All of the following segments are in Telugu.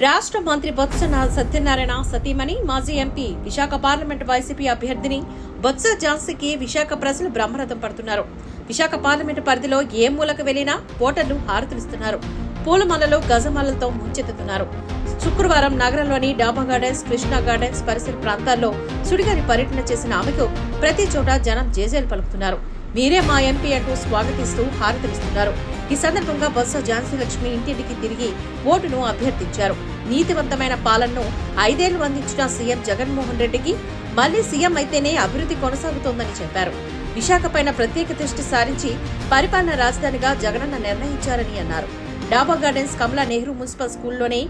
రాష్ట్ర మంత్రి బొత్స నా- సత్యనారాయణ సతీమణి మాజీ ఎంపీ విశాఖ పార్లమెంట్ వైసీపీ అభ్యర్థిని బొత్స ఝాన్సీకి విశాఖ ప్రజలు బ్రహ్మరథం పడుతున్నారు. విశాఖ పార్లమెంట్ పరిధిలో ఏ మూలకు వెళ్ళినా ఓటర్లు హారతులిస్తున్నారు పూలమాలలు గజమాలలతో ముంచెత్తుతున్నారు. శుక్రవారం నగరంలోని డాబా గార్డెన్స్ కృష్ణా గార్డెన్స్ పరిసర ప్రాంతాల్లో సుడిగాలి పర్యటన చేసిన ఆమెకు ప్రతి చోట జనం జేజేలు పలుకుతున్నారు. మీరే మా ఎంపీ అంటూ స్వాగతిస్తూ హారతిస్తున్నారు ఈ సందర్భంగా బొత్స ఝాన్సీ లక్ష్మి ఇంటింటికి తిరిగి ఓటును అభ్యర్థించారు. నీతివంతమైన పాలనను ఐదేళ్ళు అందించిన సీఎం జగన్మోహన్ రెడ్డికి మళ్ళీ సీఎం అయితేనే అభివృద్ధి కొనసాగుతోందని చెప్పారు. విశాఖపైన ప్రత్యేక దృష్టి సారించి పరిపాలన రాజధానిగా జగనన్న నిర్ణయించారని అన్నారు. డాబా గార్డెన్స్ కమలా నెహ్రూ మున్సిపల్ స్కూల్లోనే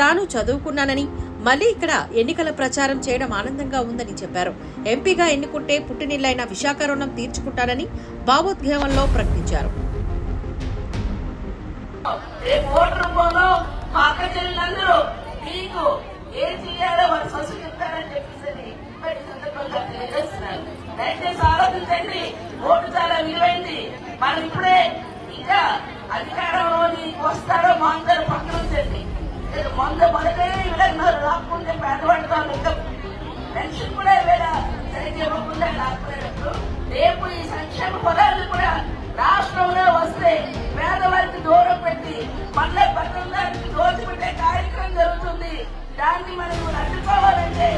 తాను చదువుకున్నానని మళ్ళీ ఇక్కడ ఎన్నికల ప్రచారం చేయడం ఆనందంగా ఉందని చెప్పారు. ఎంపీగా ఎన్నుకుంటే పుట్టినిల్లైన విశాఖ రుణం తీర్చుకుంటానని భావోద్వేగంలో ప్రకటించారు. దయచేసి ఆలోచించండి ఓటు చాలా విలువైంది. మనం ఇప్పుడే ఇంకా అధికారంలోని వస్తారో మా పక్కన ఉంచండి లేదు, మొదటే రాకుంటే ఇంకా పెన్షన్ కూడా వేళ సరిగ్గా ఇవ్వకుండా లాక్కునేటప్పుడు రేపు ఈ సంక్షేమ పదాలు కూడా రాష్ట్రంలో వస్తే పేదవారికి దూరం పెట్టి మళ్ళీ పట్టణానికి దోచిపెట్టే కార్యక్రమం జరుగుతుంది. దాన్ని మనం అడ్డుకోవాలంటే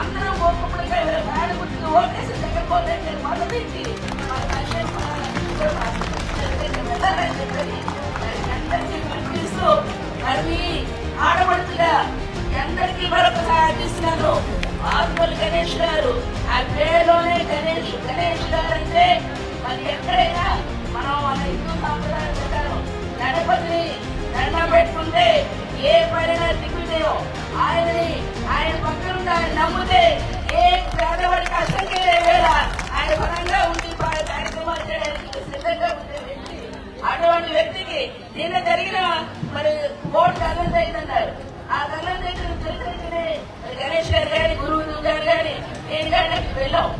అందరూ ఒక్కొక్కడిగా పేద గుర్తుకు ఓటేసి జగన్మోహన్ రెడ్డి మద్దతు ఇచ్చి మన సంక్షేమ పదాలన్నీ అందరికీ పిలుపునిస్తూ అందరికీ మరొక అందిస్తున్నాను ఆత్మలు గణేష్ గారు. ఆ పేరులోనే గణేష్ గణేష్ గారు అంటే మరి ఎక్కడైనా మనం మన హిందూ సాంప్రదాయం ప్రకారం గణపతిని దండం పెట్టుకుంటే ఏ పైన దిగుతాయో ఆయనని ఆయన పక్కన ఆయన నమ్మితే ఏ పేదవాడి కష్టంకే వేళ ఆయన పరంగా ఉండి కార్యక్రమాలు చేయడానికి సిద్ధంగా ఉండే వ్యక్తి అటువంటి వ్యక్తికి నిన్న జరిగిన మరి ఓట్లు దండం అయిందన్నారు. ఆ దండం దగ్గర తెలిసే గణేష్ గారు కానీ గురువు గారు కానీ నేను కానీ వెళ్ళాం.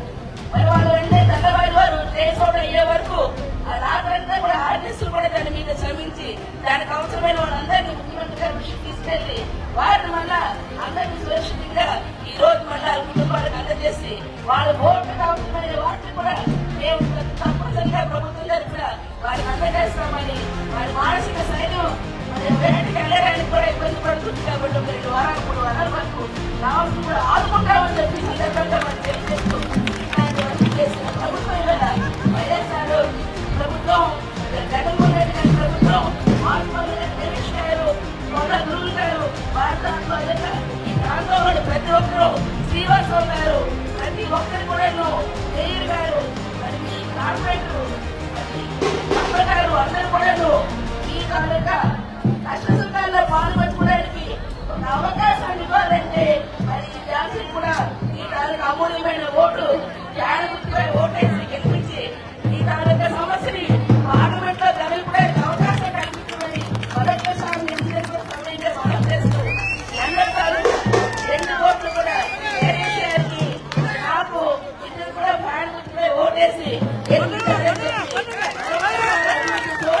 మరి వాళ్ళు అంటే తెల్లవారి వారు దేశంలో అయ్యే వరకు ఆ రాత్రంతా కూడా ఆర్టిస్టులు కూడా దాని మీద శ్రమించి దానికి అవసరమైన వాళ్ళందరినీ ముఖ్యమంత్రి గారి దృష్టికి తీసుకెళ్ళి వారిని మళ్ళా అందరినీ సురక్షితంగా ఈ రోజు మళ్ళా కుటుంబాలకు అందజేసి వాళ్ళ ఓట్లు అవసరమైన వాటిని కూడా మేము తప్పనిసరిగా ప్రభుత్వం ఆదుకుంటామని చెప్పి ప్రభుత్వం జగన్మోహన్ రెడ్డి గారి ప్రభుత్వం మహాత్మాగాంధీ ప్రతి ఒక్కరూ శ్రీవాసం గారు